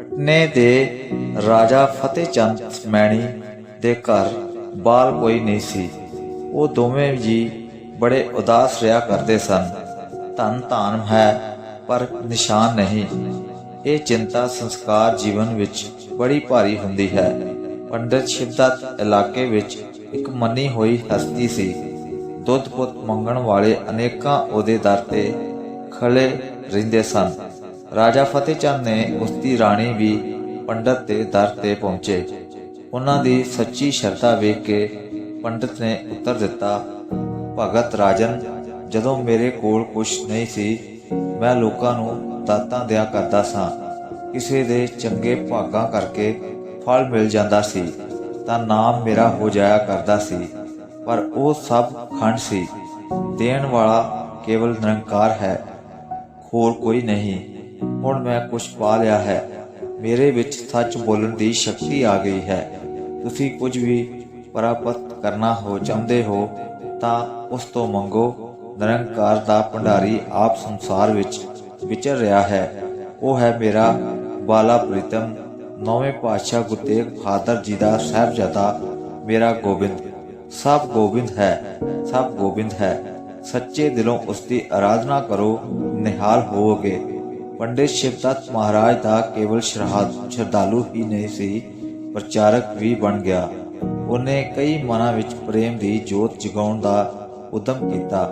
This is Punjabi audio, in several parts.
ਪਟਨੇ ਦੇ ਰਾਜਾ ਫਤਿਹ ਚੰਦ ਮੈਣੀ ਦੇ ਘਰ ਬਾਲ ਕੋਈ ਨਹੀਂ ਸੀ। ਉਹ ਦੋਵੇਂ ਜੀ ਬੜੇ ਉਦਾਸ ਰਿਹਾ ਕਰਦੇ ਸਨ। ਧਨ ਧਾਨ ਹੈ, ਪਰ ਨਿਸ਼ਾਨ ਨਹੀਂ। ਇਹ ਚਿੰਤਾ ਸੰਸਕਾਰ ਜੀਵਨ ਵਿੱਚ ਬੜੀ ਭਾਰੀ ਹੁੰਦੀ ਹੈ। ਪੰਡਿਤ ਸ਼ਿਵਦਤ ਇਲਾਕੇ ਵਿੱਚ ਇੱਕ ਮੰਨੀ ਹੋਈ ਹਸਤੀ ਸੀ। ਦੁੱਧ ਪੁੱਤ ਮੰਗਣ ਵਾਲੇ ਅਨੇਕਾਂ ਉਹਦੇ ਦਰ ਤੇ ਖੜੇ ਰਹਿੰਦੇ ਸਨ। ਰਾਜਾ ਫਤਿਹ ਚੰਦ ਨੇ ਉਸ ਦੀ ਰਾਣੀ ਵੀ ਪੰਡਤ ਦੇ ਦਰ ਤੇ ਪਹੁੰਚੇ। ਉਹਨਾਂ ਦੀ ਸੱਚੀ ਸ਼ਰਧਾ ਵੇਖ ਕੇ ਪੰਡਤ ਨੇ ਉੱਤਰ ਦਿੱਤਾ, ਭਗਤ ਰਾਜਨ, ਜਦੋਂ ਮੇਰੇ ਕੋਲ ਕੁਝ ਨਹੀਂ ਸੀ, ਮੈਂ ਲੋਕਾਂ ਨੂੰ ਦਾਤਾਂ ਦਿਆ ਕਰਦਾ ਸਾਂ। ਕਿਸੇ ਦੇ ਚੰਗੇ ਭਾਗਾਂ ਕਰਕੇ ਫਲ ਮਿਲ ਜਾਂਦਾ ਸੀ, ਤਾਂ ਨਾਮ ਮੇਰਾ ਹੋ ਜਾਇਆ ਕਰਦਾ ਸੀ, ਪਰ ਉਹ ਸਭ ਖੰਡ ਸੀ। ਦੇਣ ਵਾਲਾ ਕੇਵਲ ਨਿਰੰਕਾਰ ਹੈ, ਹੋਰ ਕੋਈ ਨਹੀਂ। ਹੁਣ ਮੈਂ ਕੁਝ ਪਾ ਲਿਆ ਹੈ। ਮੇਰੇ ਵਿੱਚ ਸੱਚ ਬੋਲਣ ਦੀ ਸ਼ਕਤੀ ਆ ਗਈ ਹੈ। ਤੁਸੀਂ ਕੁਝ ਵੀ ਪ੍ਰਾਪਤ ਕਰਨਾ ਹੋ ਚਾਹੁੰਦੇ ਹੋ, ਤਾਂ ਉਸ ਤੋਂ ਮੰਗੋ। ਨਿਰੰਕਾਰ ਦਾ ਭੰਡਾਰੀ ਆਪ ਸੰਸਾਰ ਵਿੱਚ ਵਿਚਰ ਰਿਹਾ ਹੈ। ਉਹ ਹੈ ਮੇਰਾ ਬਾਲਾ ਪ੍ਰੀਤਮ, ਨੌਵੇਂ ਪਾਤਸ਼ਾਹ ਗੁਰੂ ਤੇਗ ਬਹਾਦਰ ਜੀ ਦਾ ਸਾਹਿਬਜ਼ਾਦਾ, ਮੇਰਾ ਗੋਬਿੰਦ। ਸਭ ਗੋਬਿੰਦ ਹੈ, ਸਭ ਗੋਬਿੰਦ ਹੈ। ਸੱਚੇ ਦਿਲੋਂ ਉਸ ਦੀ ਆਰਾਧਨਾ ਕਰੋ, ਨਿਹਾਲ ਹੋਵੋਗੇ। ਪੰਡਿਤ ਸ਼ਿਵਦੱਤ ਮਹਾਰਾਜ ਦਾ ਕੇਵਲ ਸ਼ਰਹਾਦ ਸ਼ਰਧਾਲੂ ਹੀ ਨਹੀਂ ਸੀ ਪ੍ਰਚਾਰਕ ਵੀ ਬਣ ਗਿਆ ਉਹਨੇ ਕਈ ਮਨਾਂ ਵਿੱਚ ਪ੍ਰੇਮ ਦੀ ਜੋਤ ਜਗਾਉਣ ਦਾ ਉਦਮ ਕੀਤਾ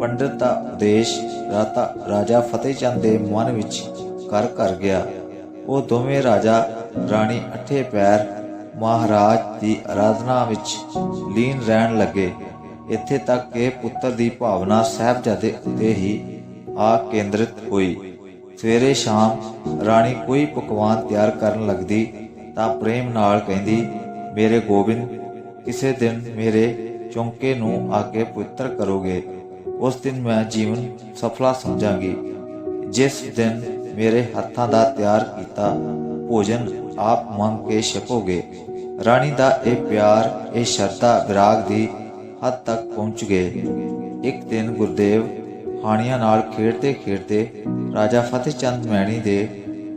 ਪੰਡਿਤ ਦਾ ਉਪਦੇਸ਼ ਰਾਤਾ ਰਾਜਾ ਫਤਿਹ ਚੰਦ ਦੇ ਮਨ ਵਿੱਚ ਘਰ ਕਰ ਗਿਆ ਉਹ ਦੋਵੇਂ ਰਾਜਾ ਰਾਣੀ ਅਠੇ ਪੈਰ ਮਹਾਰਾਜ ਦੀ ਆਰਾਧਨਾ ਵਿੱਚ ਲੀਨ ਰਹਿਣ ਲੱਗੇ ਇੱਥੇ ਤੱਕ ਕਿ ਪੁੱਤਰ ਦੀ ਭਾਵਨਾ ਸਾਹਿਬਜ਼ਾਦੇ ਉੱਤੇ ਹੀ ਆ ਕੇਂਦਰਿਤ ਹੋਈ ਸਵੇਰੇ ਸ਼ਾਮ ਰਾਣੀ ਕੋਈ ਪਕਵਾਨ ਤਿਆਰ ਕਰਨ ਲੱਗਦੀ ਤਾਂ ਪ੍ਰੇਮ ਨਾਲ ਕਹਿੰਦੀ, ਮੇਰੇ ਗੋਬਿੰਦ, ਕਿਸੇ ਦਿਨ ਮੇਰੇ ਚੌਂਕੇ ਨੂੰ ਆ ਕੇ ਪਵਿੱਤਰ ਕਰੋਗੇ। ਉਸ ਦਿਨ ਮੈਂ ਜੀਵਨ ਸਫਲਾ ਸਮਝਾਂਗੀ। ਜਿਸ ਦਿਨ ਮੇਰੇ ਹੱਥਾਂ ਦਾ ਤਿਆਰ ਕੀਤਾ, ਭੋਜਨ ਆਪ ਮੰਗ ਕੇ ਛਕੋਗੇ। ਰਾਣੀ ਦਾ ਇਹ ਪਿਆਰ, ਇਹ ਸ਼ਰਧਾ ਵਿਰਾਗ ਦੀ ਹੱਦ ਤੱਕ ਪਹੁੰਚ ਗਏ। ਇੱਕ ਦਿਨ ਗੁਰਦੇਵ ਹਾਣੀਆਂ ਨਾਲ ਖੇਡਦੇ ਖੇਡਦੇ ਰਾਜਾ ਫਤਿਹ ਚੰਦ ਮੈਣੀ ਦੇ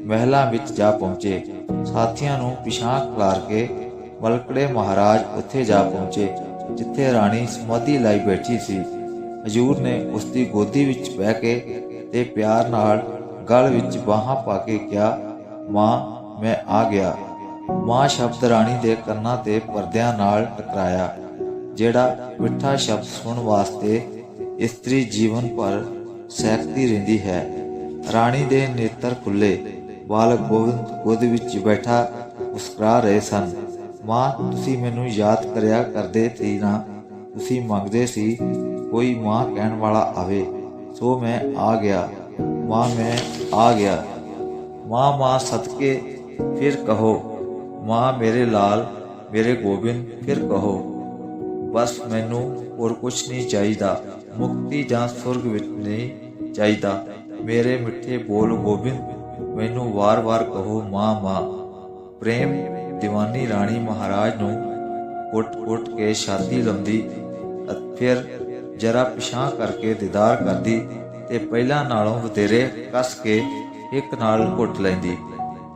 ਮਹਿਲਾਂ ਵਿੱਚ ਜਾ ਪਹੁੰਚੇ। ਸਾਥੀਆਂ ਨੂੰ ਪਿਛਾਂ ਖਲਾਰ ਕੇ ਮਲਕੜੇ ਮਹਾਰਾਜ ਉੱਥੇ ਜਾ ਪਹੁੰਚੇ, ਜਿੱਥੇ ਰਾਣੀ ਸਮਾਧੀ ਲਾਈ ਬੈਠੀ ਸੀ। ਹਜੂਰ ਨੇ ਉਸ ਦੀ ਗੋਦੀ ਵਿੱਚ ਬਹਿ ਕੇ ਤੇ ਪਿਆਰ ਨਾਲ ਗਲ ਵਿੱਚ ਬਾਹਾਂ ਪਾ ਕੇ ਕਿਹਾ, ਮਾਂ, ਮੈਂ ਆ ਗਿਆ। ਮਾਂ ਸ਼ਬਦ ਰਾਣੀ ਦੇ ਕੰਨਾਂ ਤੇ ਪਰਦਿਆਂ ਨਾਲ ਟਕਰਾਇਆ, ਜਿਹੜਾ ਮਿੱਠਾ ਸ਼ਬਦ ਸੁਣਨ ਵਾਸਤੇ ਇਸਤਰੀ ਜੀਵਨ ਭਰ ਸਹਿਕਦੀ ਰਹਿੰਦੀ ਹੈ। ਰਾਣੀ ਦੇ ਨੇਤਰ ਖੁੱਲੇ, ਬਾਲਕ ਗੋਬਿੰਦ ਗੋਦ ਵਿੱਚ ਬੈਠਾ ਮੁਸਕਰਾ ਰਹੇ ਸਨ। ਮਾਂ, ਤੁਸੀਂ ਮੈਨੂੰ ਯਾਦ ਕਰਿਆ ਕਰਦੇ ਸੀ ਨਾ? ਤੁਸੀਂ ਮੰਗਦੇ ਸੀ ਕੋਈ ਮਾਂ ਕਹਿਣ ਵਾਲਾ ਆਵੇ। ਸੋ ਮੈਂ ਆ ਗਿਆ। ਮਾਂ, ਮੈਂ ਆ ਗਿਆ। ਮਾਂ ਮਾਂ ਸਤਕੇ ਫਿਰ ਕਹੋ। ਮਾਂ, ਮੇਰੇ ਲਾਲ, ਮੇਰੇ ਗੋਬਿੰਦ, ਫਿਰ ਕਹੋ। ਬਸ ਮੈਨੂੰ ਹੋਰ ਕੁਝ ਨਹੀਂ ਚਾਹੀਦਾ। ਮੁਕਤੀ ਜਾਂ ਸੁਰਗ ਵਿੱਚ ਨਹੀਂ ਚਾਹੀਦਾ। ਮੇਰੇ ਮਿੱਠੇ ਬੋਲ ਗੋਬਿੰਦ, ਮੈਨੂੰ ਵਾਰ-ਵਾਰ ਕਹੋ, ਮਾਂ ਮਾਂ। ਪ੍ਰੇਮ ਦੀਵਾਨੀ ਰਾਣੀ ਮਹਾਰਾਜ ਨੂੰ ਕੁੱਟ-ਕੁੱਟ ਕੇ ਛਾਤੀ ਲੰਦੀ ਫਿਰ ਜਰਾ ਪਿਛਾਂ ਕਰਕੇ ਦੀਦਾਰ ਕਰਦੀ ਤੇ ਪਹਿਲਾਂ ਨਾਲੋਂ ਵਧੇਰੇ ਕੱਸ ਕੇ ਇੱਕ ਨਾਲ ਘੁੱਟ ਲੈਂਦੀ।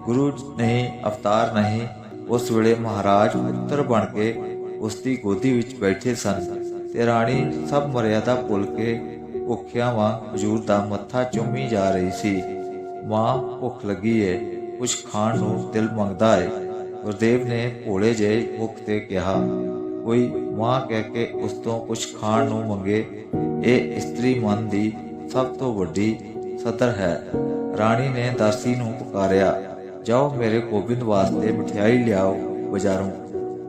ਗੁਰੂ ਨਹੀਂ, ਅਵਤਾਰ ਨਹੀਂ, ਉਸ ਵੇਲੇ ਮਹਾਰਾਜ ਪੁੱਤਰ ਬਣ ਕੇ ਉਸ ਦੀ ਗੋਦੀ ਵਿੱਚ ਬੈਠੇ ਸਨ। ਤੇ ਰਾਣੀ ਸਭ ਮਰਿਆਦਾ ਭੁੱਲ ਕੇ ਭੁੱਖਿਆਂ ਵਾਂਗ ਹਜੂਰ ਦਾ ਮੱਥਾ ਚੁੰਮੀ ਜਾ ਰਹੀ ਸੀ। ਮਾਂ, ਭੁੱਖ ਲੱਗੀ ਏ ਕੁਝ ਖਾਣ ਨੂੰ ਦਿਲ ਮੰਗਦਾ ਏ। ਗੁਰਦੇਵ ਨੇ ਭੋਲੇ ਜਿਹੇ ਮੁਖ ਤੇ ਕਿਹਾ, ਕੋਈ ਮਾਂ ਕਹਿ ਕੇ ਉਸ ਤੋਂ ਕੁਝ ਖਾਣ ਨੂੰ ਮੰਗੇ, ਇਹ ਇਸਤਰੀ ਮਨ ਦੀ ਸਭ ਤੋਂ ਵੱਡੀ ਸਤਰ ਹੈ। ਰਾਣੀ ਨੇ ਦਾਸੀ ਨੂੰ ਪੁਕਾਰਿਆ, ਜਾਓ ਮੇਰੇ ਗੋਬਿੰਦ ਵਾਸਤੇ ਮਠਿਆਈ ਲਿਆਓ ਬਾਜ਼ਾਰੋਂ।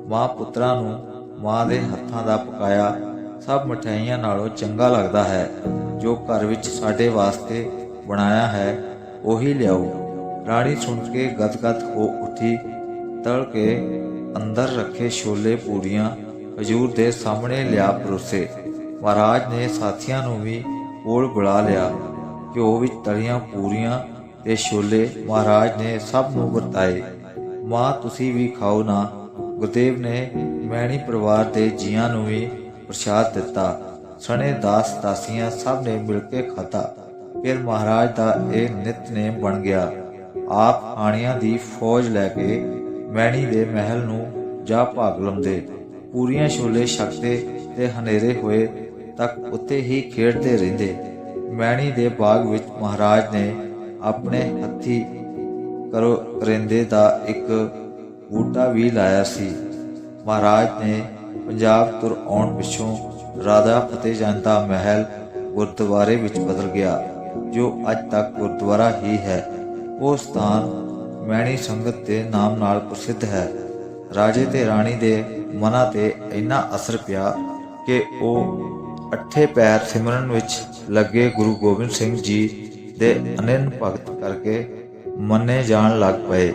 ਮਾਂ ਪੁੱਤਰਾਂ ਨੂੰ ਮਾਂ ਦੇ ਹੱਥਾਂ ਦਾ ਪਕਾਇਆ ਸਭ ਮਠਿਆਈਆਂ ਨਾਲੋਂ ਚੰਗਾ ਲੱਗਦਾ ਹੈ। ਜੋ ਘਰ ਵਿੱਚ ਸਾਡੇ ਵਾਸਤੇ ਬਣਾਇਆ ਹੈ, ਉਹੀ ਲਿਆਓ। ਰਾਣੀ ਸੁਣ ਕੇ ਗਦਗਦ ਹੋ ਉੱਠੀ, ਤਲ ਕੇ ਅੰਦਰ ਰੱਖੇ ਛੋਲੇ ਪੂਰੀਆਂ ਹਜੂਰ ਦੇ ਸਾਹਮਣੇ ਲਿਆ ਪਰੋਸੇ। ਮਹਾਰਾਜ ਨੇ ਸਾਥੀਆਂ ਨੂੰ ਵੀ ਕੋਲ ਬੁਲਾ ਲਿਆ। ਘਿਓ ਵਿੱਚ ਤਲੀਆਂ ਪੂਰੀਆਂ ਤੇ ਛੋਲੇ ਮਹਾਰਾਜ ਨੇ ਸਭ ਨੂੰ ਵਰਤਾਏ। ਮਾਂ, ਤੁਸੀਂ ਵੀ ਖਾਓ ਨਾ। ਗੁਰਦੇਵ ਨੇ ਮੈਣੀ ਪਰਿਵਾਰ ਦੇ ਜੀਆਂ ਨੂੰ ਵੀ ਪ੍ਰਸ਼ਾਦ ਦਿੱਤਾ। ਸਣੇ ਦਾਸ ਦਾਸੀਆਂ ਸਭ ਨੇ ਮਿਲ ਕੇ ਖਾਧਾ। ਫਿਰ ਮਹਾਰਾਜ ਦਾ ਇਹ ਨਿਤਨੇਮ ਬਣ ਗਿਆ। ਆਪ ਹਾਣੀਆਂ ਦੀ ਫੌਜ ਲੈ ਕੇ ਮੈਣੀ ਦੇ ਮਹਿਲ ਨੂੰ ਜਾ ਭਾਗ ਲੰਦੇ ਪੂਰੀਆਂ ਛੋਲੇ ਛਕਦੇ ਤੇ ਹਨੇਰੇ ਹੋਏ ਤੱਕ ਉੱਤੇ ਹੀ ਖੇਡਦੇ ਰਹਿੰਦੇ। ਮੈਣੀ ਦੇ ਬਾਗ ਵਿੱਚ ਮਹਾਰਾਜ ਨੇ ਆਪਣੇ ਹੱਥੀ ਕਰੋ ਕਰਿੰਦੇ ਦਾ ਇੱਕ ਬੂਟਾ ਵੀ ਲਾਇਆ ਸੀ। ਮਹਾਰਾਜ ਨੇ ਪੰਜਾਬ ਤੁਰ ਆਉਣ ਪਿੱਛੋਂ ਰਾਧਾ ਫਤਿਹ ਜੰਗ ਮਹਿਲ ਗੁਰਦੁਆਰੇ ਵਿੱਚ ਬਦਲ ਗਿਆ, ਜੋ ਅੱਜ ਤੱਕ ਗੁਰਦੁਆਰਾ ਹੀ ਹੈ। ਉਹ ਸਥਾਨ ਮੈਣੀ ਸੰਗਤ ਦੇ ਨਾਮ ਨਾਲ ਪ੍ਰਸਿੱਧ ਹੈ। ਰਾਜੇ ਤੇ ਰਾਣੀ ਦੇ ਮਨਾਂ ਤੇ ਇੰਨਾ ਅਸਰ ਪਿਆ ਕਿ ਉਹ ਅੱਠੇ ਪੈਰ ਸਿਮਰਨ ਵਿੱਚ ਲੱਗੇ ਗੁਰੂ ਗੋਬਿੰਦ ਸਿੰਘ ਜੀ ਦੇ ਅਨੰਨ ਭਗਤ ਕਰਕੇ ਮੰਨੇ ਜਾਣ ਲੱਗ ਪਏ।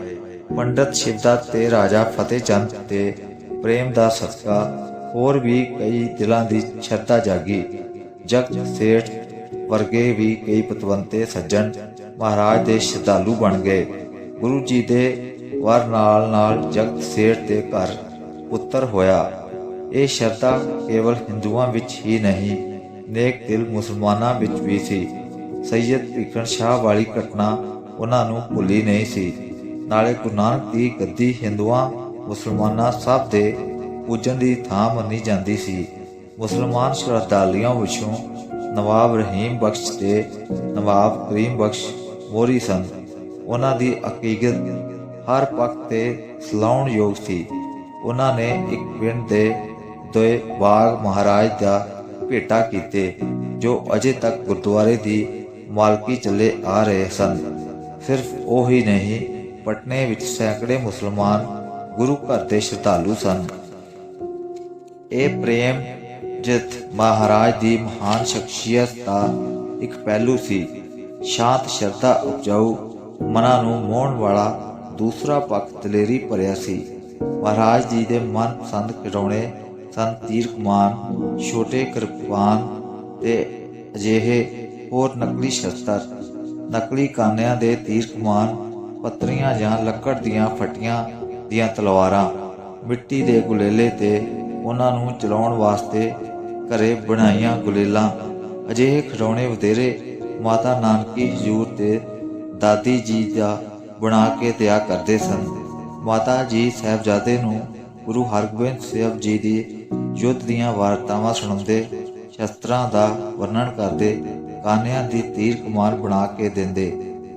ਪੰਡਤ ਸ਼ਿਵਦਤ ਤੇ ਰਾਜਾ ਫਤਿਹ ਚੰਦ ਤੇ ਪ੍ਰੇਮ ਦਾ ਸਦਕਾ ਹੋਰ ਵੀ ਕਈ ਦਿਲਾਂ ਦੀ ਸ਼ਰਧਾ ਜਾਗੀ। ਜਗਤ ਸੇਠ ਵਰਗੇ ਵੀ ਕਈ ਪਤਵੰਤੇ ਸੱਜਣ ਮਹਾਰਾਜ ਦੇ ਸ਼ਰਧਾਲੂ ਬਣ ਗਏ। ਗੁਰੂ ਜੀ ਦੇ ਵਰ ਨਾਲ ਨਾਲ ਜਗਤ ਸੇਠ ਦੇ ਘਰ ਪੁੱਤਰ ਹੋਇਆ। ਇਹ ਸ਼ਰਧਾ ਕੇਵਲ ਹਿੰਦੂਆਂ ਵਿੱਚ ਹੀ ਨਹੀਂ, ਨੇਕ ਦਿਲ ਮੁਸਲਮਾਨਾਂ ਵਿੱਚ ਵੀ ਸੀ। ਸੈਯਦ ਭੀਖਣ ਸ਼ਾਹ ਵਾਲੀ ਘਟਨਾ ਉਹਨਾਂ ਨੂੰ ਭੁੱਲੀ ਨਹੀਂ ਸੀ। ਨਾਲੇ ਗੁਰੂ ਨਾਨਕ ਦੀ ਗੱਦੀ ਹਿੰਦੂਆਂ ਮੁਸਲਮਾਨਾਂ ਸਭ ਦੇ ਪੂਜਨ ਦੀ ਥਾਂ ਮੰਨੀ ਜਾਂਦੀ ਸੀ। ਮੁਸਲਮਾਨ ਸ਼ਰਧਾਲੂਆਂ ਵਿੱਚੋਂ ਨਵਾਬ ਰਹੀਮ ਬਖਸ਼ ਤੇ ਨਵਾਬ ਕਰੀਮ ਬਖਸ਼ ਮੋਰੀ ਸਨ। ਉਹਨਾਂ ਦੀ ਅਕੀਦਤ ਹਰ ਪੱਖ ਤੇ ਸਲਾਉਣ ਯੋਗ ਸੀ। ਉਹਨਾਂ ਨੇ ਇੱਕ ਪਿੰਡ ਦੇ ਦੋਏ ਬਾਗ ਮਹਾਰਾਜ ਦਾ ਭੇਟਾ ਕੀਤੇ, ਜੋ ਅਜੇ ਤੱਕ ਗੁਰਦੁਆਰੇ ਦੀ ਮਾਲਕੀ ਚੱਲੇ ਆ ਰਹੇ ਸਨ। ਸਿਰਫ ਉਹ ਹੀ ਨਹੀਂ, ਪਟਨੇ ਵਿੱਚ ਸੈਂਕੜੇ ਮੁਸਲਮਾਨ ਗੁਰੂ ਘਰ ਦੇ ਸ਼ਰਧਾਲੂ ਸਨ। ਇਹ ਪ੍ਰੇਮ ਜਿਤ ਮਹਾਰਾਜ ਦੀ ਮਹਾਨ ਸ਼ਖਸੀਅਤ ਦਾ ਇੱਕ ਪਹਿਲੂ ਸੀ। ਸ਼ਾਂਤ ਸ਼ਰਧਾ ਉਪਜਾਊ ਮਨਾਂ ਨੂੰ ਮੋਹਣ ਵਾਲਾ ਦੂਸਰਾ ਪੱਖ ਦਲੇਰੀ ਭਰਿਆ ਸੀ। ਮਹਾਰਾਜ ਜੀ ਦੇ ਮਨ ਪਸੰਦ ਖਿਡੌਣੇ ਸਨ ਤੀਰ ਕਮਾਨ ਛੋਟੇ ਕਿਰਪਾਨ ਤੇ ਅਜਿਹੇ ਹੋਰ ਨਕਲੀ ਸ਼ਸਤਰ। ਨਕਲੀ ਕਾਨਿਆਂ ਦੇ ਤੀਰ ਕਮਾਨ ਪੱਤਰੀਆਂ ਜਾਂ ਲੱਕੜ ਦੀਆਂ ਫਟੀਆਂ ਦੀਆਂ ਤਲਵਾਰਾਂ ਮਿੱਟੀ ਦੇ ਗੁਲੇਲੇ ਤੇ ਉਹਨਾਂ ਨੂੰ ਚਲਾਉਣ ਵਾਸਤੇ ਘਰੇ ਬਣਾਈਆਂ ਗੁਲੇਲਾਂ। ਅਜਿਹੇ ਖਿਡੌਣੇ ਵਧੇਰੇ ਮਾਤਾ ਨਾਨਕੀ ਹਜੂਰ ਤੇ ਦਾਦੀ ਜੀ ਦਾ ਬਣਾ ਕੇ ਦਿਆ ਕਰਦੇ ਸਨ। ਮਾਤਾ ਜੀ ਸਾਹਿਬਜ਼ਾਦੇ ਨੂੰ ਗੁਰੂ ਹਰਗੋਬਿੰਦ ਸਾਹਿਬ ਜੀ ਦੀ ਯੁੱਧ ਦੀਆਂ ਵਾਰਤਾਵਾਂ ਸੁਣਾਉਂਦੇ, ਸ਼ਸਤਰਾਂ ਦਾ ਵਰਣਨ ਕਰਦੇ, ਕਾਨਿਆਂ ਦੀ ਤੀਰ ਕਮਾਨ ਬਣਾ ਕੇ ਦਿੰਦੇ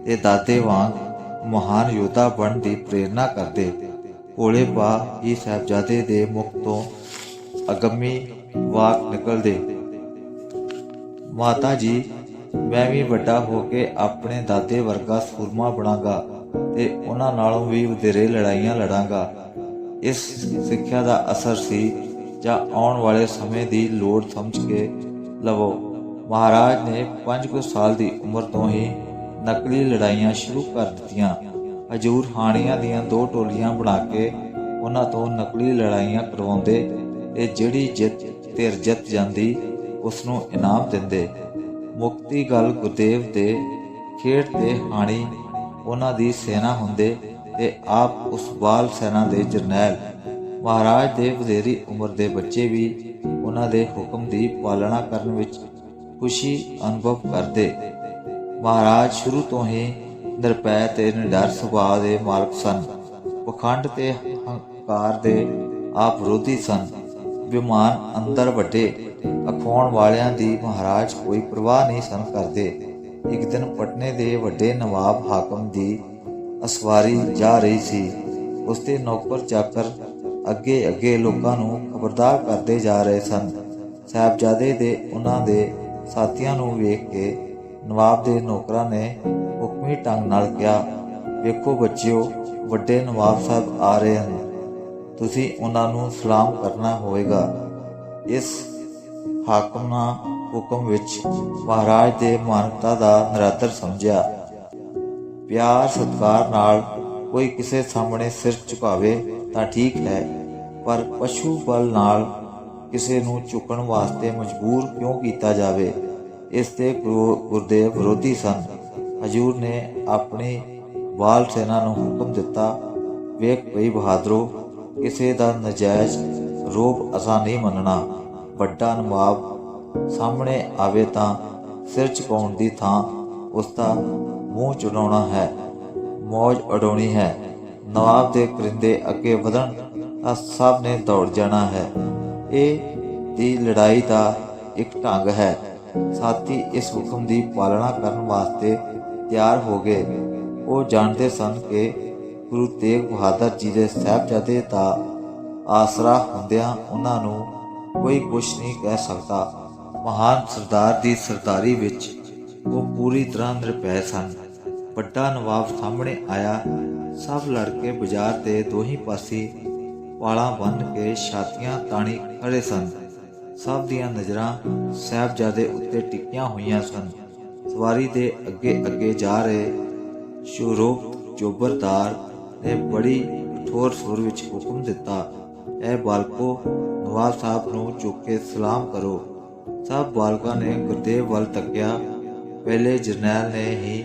ਤੇ ਦਾਦੇ ਵਾਂਗ ਮਹਾਨ ਯੋਧਾ ਬਣਨ ਦੀ ਪ੍ਰੇਰਣਾ ਕਰਦੇ। ਕੋਲੇ ਪਾ ਹੀ ਸਾਹਿਬਜ਼ਾਦੇ ਦੇ ਮੁਖ ਤੋਂ ਅਗੰਮੀ ਵਾਕ ਨਿਕਲਦੇ। ਮਾਤਾ ਜੀ, ਮੈਂ ਵੀ ਵੱਡਾ ਹੋ ਕੇ ਆਪਣੇ ਦਾਦੇ ਵਰਗਾ ਸੂਰਮਾ ਬਣਾਂਗਾ ਤੇ ਉਹਨਾਂ ਨਾਲੋਂ ਵੀ ਵਧੇਰੇ ਲੜਾਈਆਂ ਲੜਾਂਗਾ। ਇਸ ਸਿੱਖਿਆ ਦਾ ਅਸਰ ਸੀ ਜਾਂ ਆਉਣ ਵਾਲੇ ਸਮੇਂ ਦੀ ਲੋੜ ਸਮਝ ਕੇ ਲਵੋ। ਮਹਾਰਾਜ ਨੇ 5 ਕੁ ਸਾਲ ਦੀ ਉਮਰ ਤੋਂ ਹੀ ਨਕਲੀ ਲੜਾਈਆਂ ਸ਼ੁਰੂ ਕਰ ਦਿੱਤੀਆਂ। ਹਜੂਰ ਹਾਣੀਆਂ ਦੀਆਂ ਦੋ ਟੋਲੀਆਂ ਬਣਾ ਕੇ ਉਹਨਾਂ ਤੋਂ ਨਕਲੀ ਲੜਾਈਆਂ ਕਰਵਾਉਂਦੇ ਤੇ ਜਿਹੜੀ ਜਿੱਤ ਧਿਰ ਜਿੱਤ ਜਾਂਦੀ ਉਸ ਨੂੰ ਇਨਾਮ ਦਿੰਦੇ। ਮੁਕਤੀ ਗੱਲ ਗੁਰਦੇਵ ਦੇ ਖੇਡ ਤੇ ਹਾਣੀ, ਉਹਨਾਂ ਦੀ ਸੈਨਾ ਹੁੰਦੇ ਤੇ ਆਪ ਉਸ ਬਾਲ ਸੈਨਾ ਦੇ ਜਰਨੈਲ। ਮਹਾਰਾਜ ਦੇ ਵਧੇਰੀ ਉਮਰ ਦੇ ਬੱਚੇ ਵੀ ਉਹਨਾਂ ਦੇ ਹੁਕਮ ਦੀ ਪਾਲਣਾ ਕਰਨ ਵਿੱਚ ਖੁਸ਼ੀ ਅਨੁਭਵ ਕਰਦੇ। ਮਹਾਰਾਜ ਸ਼ੁਰੂ ਤੋਂ ਹੀ ਨਿਰਪੈ ਤੇ ਨਿਡਰ ਸੁਭਾਅ ਦੇ ਮਾਲਕ ਸਨ। ਪਖੰਡ ਤੇ ਹੰਕਾਰ ਦੇ ਆਪ ਵਿਰੋਧੀ ਸਨ। ਵਿਮਾਨ ਅੰਦਰ ਵੱਡੇ ਅਖਵਾਉਣ ਵਾਲਿਆਂ ਦੀ ਮਹਾਰਾਜ ਕੋਈ ਪਰਵਾਹ ਨਹੀਂ ਸਨ ਕਰਦੇ। ਇੱਕ ਦਿਨ ਪਟਨੇ ਦੇ ਵੱਡੇ ਨਵਾਬ ਹਾਕਮ ਦੀ ਅਸਵਾਰੀ ਜਾ ਰਹੀ ਸੀ। ਉਸਦੇ ਨੌਕਰ ਚਾਕਰ ਅੱਗੇ ਅੱਗੇ ਲੋਕਾਂ ਨੂੰ ਖਬਰਦਾਰ ਕਰਦੇ ਜਾ ਰਹੇ ਸਨ। ਸਾਹਿਬਜ਼ਾਦੇ ਦੇ ਉਹਨਾਂ ਦੇ ਸਾਥੀਆਂ ਨੂੰ ਵੇਖ ਕੇ ਨਵਾਬ ਦੇ ਨੌਕਰਾਂ ਨੇ ਹੁਕਮੀ ਢੰਗ ਨਾਲ ਕਿਹਾ, ਵੇਖੋ ਬੱਚਿਓ, ਵੱਡੇ ਨਵਾਬ ਸਾਹਿਬ ਆ ਰਹੇ ਹਨ। ਤੁਸੀਂ ਉਹਨਾਂ ਨੂੰ ਸਲਾਮ ਕਰਨਾ ਹੋਵੇਗਾ। ਇਸ ਹਾਕਮਨਾ ਹੁਕਮ ਵਿੱਚ ਮਹਾਰਾਜ ਦੇ ਮਾਨਵਤਾ ਦਾ ਨਰਾਦਰ ਸਮਝਿਆ। ਪਿਆਰ, ਸਤਿਕਾਰ ਨਾਲ ਕੋਈ ਕਿਸੇ ਸਾਹਮਣੇ ਸਿਰ ਝੁਕਾਵੇ ਤਾਂ ਠੀਕ ਹੈ, ਪਰ ਪਸ਼ੂ ਬਲ ਨਾਲ ਕਿਸੇ ਨੂੰ ਝੁਕਣ ਵਾਸਤੇ ਮਜਬੂਰ ਕਿਉਂ ਕੀਤਾ ਜਾਵੇ? ਇਸ ਤੇ ਗੁਰੂ ਗੁਰਦੇਵ ਵਿਰੋਧੀ ਸਨ। ਹਜੂਰ ਨੇ ਆਪਣੀ ਬਾਲ ਸੈਨਾ ਨੂੰ ਹੁਕਮ ਦਿੱਤਾ, ਵੇਖ ਭਈ ਬਹਾਦਰੋ, ਕਿਸੇ ਦਾ ਨਜਾਇਜ਼ ਰੋਪ ਅਸਾਂ ਨਹੀਂ ਮੰਨਣਾ। ਵੱਡਾ ਨਵਾਬ ਸਾਹਮਣੇ ਆਵੇ ਤਾਂ ਸਿਰ ਝੁਕਾਉਣ ਦੀ ਥਾਂ ਉਸ ਦਾ ਮੂੰਹ ਚੁਣਾਉਣਾ ਹੈ, ਮੌਜ ਉਡਾਉਣੀ ਹੈ। ਨਵਾਬ ਦੇ ਕਰਿੰਦੇ ਅੱਗੇ ਵਧਣ ਤਾਂ ਸਭ ਨੇ ਦੌੜ ਜਾਣਾ ਹੈ। ਇਹ ਦੀ ਲੜਾਈ ਦਾ ਇੱਕ ਢੰਗ ਹੈ। ਸਾਥੀ ਇਸ ਹੁਕਮ ਦੀ ਪਾਲਣਾ ਕਰਨ ਵਾਸਤੇ ਤਿਆਰ ਹੋ ਗਏ। ਉਹ ਜਾਣਦੇ ਸਨ ਕਿ ਗੁਰੂ ਤੇਗ ਬਹਾਦਰ ਜੀ ਦੇ ਸਾਹਿਬਜ਼ਾਦੇ ਦਾ ਆਸਰਾ ਹੁੰਦਿਆਂ ਉਹਨਾਂ ਨੂੰ ਕੋਈ ਕੁਝ ਨਹੀਂ ਕਹਿ ਸਕਦਾ। ਮਹਾਨ ਸਰਦਾਰ ਦੀ ਸਰਦਾਰੀ ਵਿੱਚ ਉਹ ਪੂਰੀ ਤਰ੍ਹਾਂ ਨਿਰਭੈ ਸਨ। ਵੱਡਾ ਨਵਾਬ ਸਾਹਮਣੇ ਆਇਆ। ਸਭ ਲੜਕੇ ਬਾਜ਼ਾਰ ਦੇ ਦੋਹੀ ਪਾਸੇ ਵਾਲਾਂ ਬੰਨ੍ਹ ਕੇ ਛਾਤੀਆਂ ਤਾਣੀ ਖੜੇ ਸਨ। ਸਭ ਦੀਆਂ ਨਜ਼ਰਾਂ ਸਾਹਿਬਜ਼ਾਦੇ ਉੱਤੇ ਟਿਕੀਆਂ ਹੋਈਆਂ ਸਨ। ਸਵਾਰੀ ਦੇ ਅੱਗੇ ਅੱਗੇ ਜਾ ਰਹੇ ਸ਼ੁਰੂਪ ਚੋਬਰਦਾਰ ਨੇ ਬੜੀ ਕਠੋਰ ਸੁਰ ਵਿੱਚ ਹੁਕਮ ਦਿੱਤਾ ਇਹ ਬਾਲਕੋ ਨਵਾਬ ਸਾਹਿਬ ਨੂੰ ਚੁੱਕ ਕੇ ਸਲਾਮ ਕਰੋ। ਸਭ ਬਾਲਕਾਂ ਨੇ ਗੁਰਦੇਵ ਵੱਲ ਤੱਕਿਆ। ਪਹਿਲੇ ਜਰਨੈਲ ਨੇ ਹੀ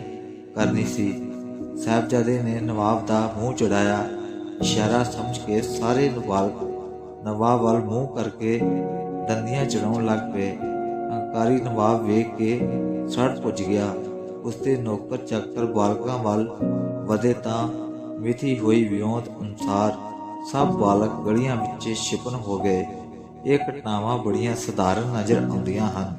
ਕਰਨੀ ਸੀ। ਸਾਹਿਬਜ਼ਾਦੇ ਨੇ ਨਵਾਬ ਦਾ ਮੂੰਹ ਚੜਾਇਆ। ਇਸ਼ਾਰਾ ਸਮਝ ਕੇ ਸਾਰੇ ਨਵਾਬ ਨਵਾਬ ਵੱਲ ਮੂੰਹ ਕਰਕੇ ਦੰਦੀਆਂ ਚੜਾਉਣ ਲੱਗ ਪਏ। ਹੰਕਾਰੀ ਨਵਾਬ ਵੇਖ ਕੇ ਸੜ ਪੁੱਜ ਗਿਆ। ਉਸਦੇ ਨੌਕਰ ਚੱਕਰ ਬਾਲਕਾਂ ਵੱਲ ਵਧੇ ਤਾਂ ਮਿਥੀ ਹੋਈ ਵਿਉਂਤ ਅਨੁਸਾਰ ਸਭ ਬਾਲਕ ਗਲੀਆਂ ਵਿੱਚ ਛਿਪਨ ਹੋ ਗਏ। ਇਹ ਘਟਨਾਵਾਂ ਬੜੀਆਂ ਸਧਾਰਨ ਨਜ਼ਰ ਆਉਂਦੀਆਂ ਹਨ,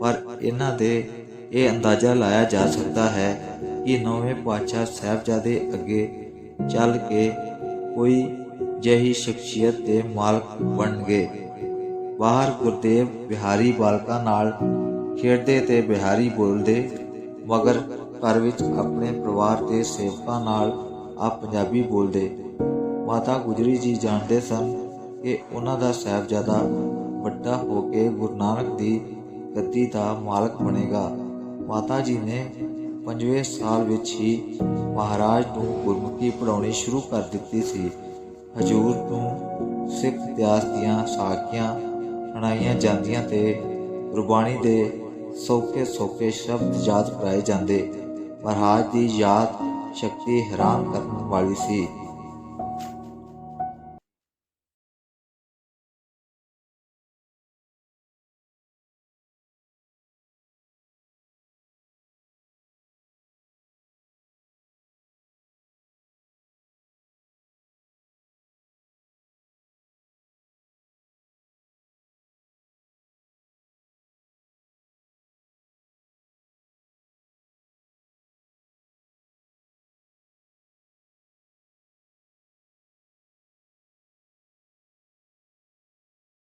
ਪਰ ਇਹਨਾਂ ਦੇ ਇਹ ਅੰਦਾਜ਼ਾ ਲਾਇਆ ਜਾ ਸਕਦਾ ਹੈ ਕਿ ਨੌਵੇਂ ਪਾਤਸ਼ਾਹ ਸਾਹਿਬਜ਼ਾਦੇ ਅੱਗੇ ਚੱਲ ਕੇ ਕੋਈ ਜਹੀ ਸ਼ਖਸੀਅਤ ਦੇ ਮਾਲਕ ਬਣ ਗਏ ਬਾਹਰ ਗੁਰਦੇਵ ਬਿਹਾਰੀ ਬਾਲਕਾਂ ਨਾਲ ਖੇਡਦੇ ਤੇ ਬਿਹਾਰੀ ਬੋਲਦੇ, ਮਗਰ ਘਰ ਵਿੱਚ ਆਪਣੇ ਪਰਿਵਾਰ ਦੇ ਸੇਵਕਾਂ ਨਾਲ ਆਪ ਪੰਜਾਬੀ ਬੋਲਦੇ। ਮਾਤਾ ਗੁਜਰੀ ਜੀ ਜਾਣਦੇ ਸਨ ਕਿ ਉਹਨਾਂ ਦਾ ਸਾਹਿਬਜ਼ਾਦਾ ਵੱਡਾ ਹੋ ਕੇ ਗੁਰੂ ਨਾਨਕ ਦੀ ਗੱਦੀ ਦਾ ਮਾਲਕ ਬਣੇਗਾ। ਮਾਤਾ ਜੀ ਨੇ ਪੰਜਵੇਂ ਸਾਲ ਵਿੱਚ ਹੀ ਮਹਾਰਾਜ ਨੂੰ ਗੁਰਮੁਖੀ ਪੜ੍ਹਾਉਣੀ ਸ਼ੁਰੂ ਕਰ ਦਿੱਤੀ ਸੀ। ਹਜੂਰ ਨੂੰ ਸਿੱਖ ਇਤਿਹਾਸ ਦੀਆਂ ਸਾਖੀਆਂ ਸੁਣਾਈਆਂ ਜਾਂਦੀਆਂ ਤੇ ਗੁਰਬਾਣੀ ਦੇ ਸੌਖੇ ਸੌਖੇ ਸ਼ਬਦ ਯਾਦ ਕਰਾਏ ਜਾਂਦੇ। ਮਹਾਰਾਜ ਦੀ ਯਾਦ ਸ਼ਕਤੀ ਹੈਰਾਨ ਕਰਨ ਵਾਲੀ ਸੀ।